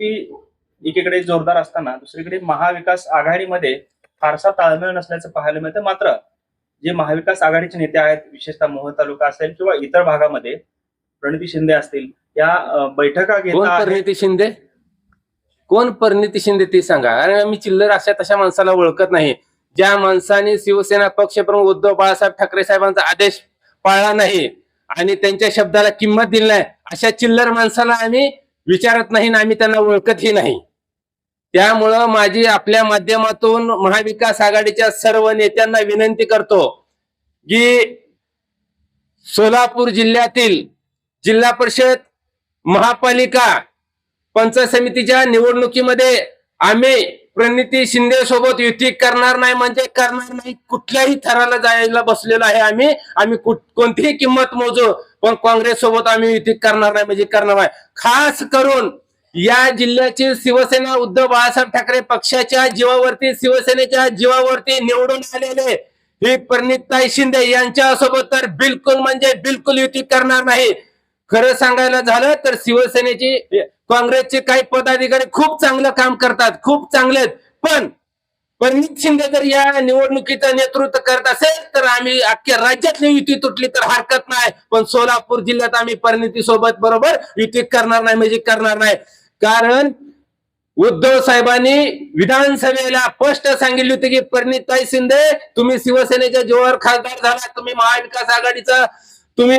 ती एकीकडे जोरदार असताना दुसरीकडे महाविकास आघाडीमध्ये फारसा ताळमेळ नसल्याचं पाहायला मिळतं. मात्र जे महाविकास आघाडीचे नेते आहेत विशेषतः मोहोळ तालुका असेल किंवा इतर भागामध्ये प्रणिती शिंदे असतील या बैठका. परिणिती शिंदे? कोण परिणिती शिंदे ती सांगा. अरे मी चिल्लर अशा तशा माणसाला ओळखत नाही. ज्या माणसाने शिवसेना पक्षप्रमुख उद्धव बाळासाहेब ठाकरे साहेबांचा आदेश पाळला नाही आणि त्यांच्या शब्दाला किंमत दिली नाही अशा चिल्लर माणसाला आम्ही विचारत नाही आम्ही त्यांना ओळखतही नाही. त्यामुळं माझी आपल्या माध्यमातून महाविकास आघाडीच्या सर्व नेत्यांना विनंती करतो की सोलापूर जिल्ह्यातील जिल्हा परिषद महापालिका पंचायत समितीच्या निवडणुकीमध्ये आम्ही प्रणिती शिंदे सोबत युती करणार नाही म्हणजे करणार नाही. कुठल्याही थराला जायला बसलेलो आहे आम्ही. आम्ही कुठ- कोणतीही किंमत मोजू पण काँग्रेस सोबत आम्ही युती करणार नाही म्हणजे करणार नाही. खास करून या जिल्ह्याची शिवसेना उद्धव बाळासाहेब ठाकरे पक्षाच्या जीवावरती शिवसेनेच्या जीवावरती निवडून आलेले ही प्रणिताई शिंदे यांच्या सोबत तर बिलकुल म्हणजे बिलकुल युती करणार नाही. खरं सांगायला झालं तर शिवसेनेची काँग्रेसचे काही पदाधिकारी खूप चांगलं काम करतात खूप चांगले आहेत पण परिणित शिंदे जर या निवडणुकीचं नेतृत्व करत असेल तर आम्ही अख्ख्या राज्यातली युती तुटली तर हरकत नाही. पण सोलापूर जिल्ह्यात आम्ही परिणिती सोबत बरोबर युती करणार नाही म्हणजे करणार नाही. कारण उद्धव साहेबांनी विधानसभेला स्पष्ट सांगितले होते की परिणिताई शिंदे तुम्ही शिवसेनेच्या जोवर खासदार झाला तुम्ही महाविकास आघाडीचा तुम्ही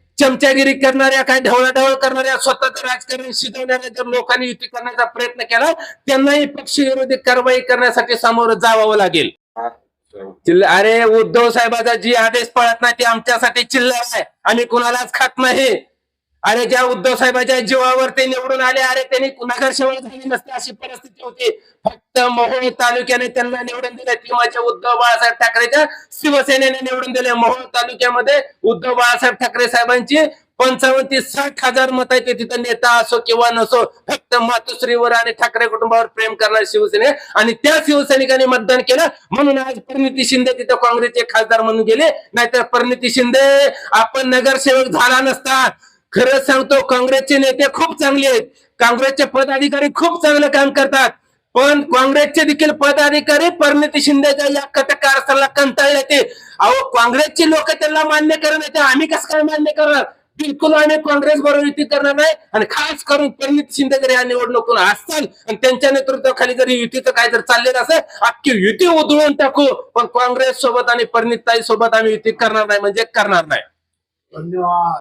चमचागिरी करणाऱ्या काही ढवळाढवळ करणाऱ्या स्वतःच राजकारण शिजवणाऱ्या जर लोकांनी युती करण्याचा प्रयत्न केला त्यांनाही पक्षविरोधी कारवाई करण्यासाठी सामोरं जावावं लागेल. अरे उद्धव साहेबाचा जी आदेश पळत नाही ते आमच्यासाठी चिल्लर आहे. आम्ही कुणालाच खात नाही. अरे ज्या उद्धव साहेबांच्या जीवावर ते निवडून आले अरे त्यांनी नगरसेवक झाली नसते अशी परिस्थिती होती. फक्त मोहोळ तालुक्याने त्यांना निवडून दिले. म्हणजे किंवा उद्धव बाळासाहेब ठाकरेच्या शिवसेनेने निवडून दिले. मोहोळ तालुक्यामध्ये उद्धव बाळासाहेब ठाकरे साहेबांची पंचावन्न ते साठ हजार मत आहेत तिथं नेता असो किंवा नसो फक्त मातोश्रीवर आणि ठाकरे कुटुंबावर प्रेम करणारे शिवसेने आणि त्या शिवसैनिकांनी मतदान केलं. म्हणून आज परिणिती शिंदे तिथं काँग्रेसचे खासदार म्हणून गेले. नाहीतर परिणिती शिंदे आपण नगरसेवक झाला नसता. खरंच सांगतो काँग्रेसचे नेते खूप चांगले आहेत. काँग्रेसचे पदाधिकारी खूप चांगलं काम करतात. पण काँग्रेसचे देखील पदाधिकारी परिणिती शिंदेच्या या कटकारस्थानाला कंटाळले ते. अहो काँग्रेसची लोक त्यांना मान्य करत आम्ही कसं काय मान्य करणार? बिलकुल आम्ही काँग्रेस बरोबर युती करणार नाही. आणि खास करून परिणित शिंदे जर या निवडणुकून असतील आणि त्यांच्या नेतृत्वाखाली जर युतीचं काय जर चाललेलं असेल अख्खी युती उधळून टाकू. पण काँग्रेस सोबत आणि परिणितताई सोबत आम्ही युती करणार नाही म्हणजे करणार नाही. धन्यवाद.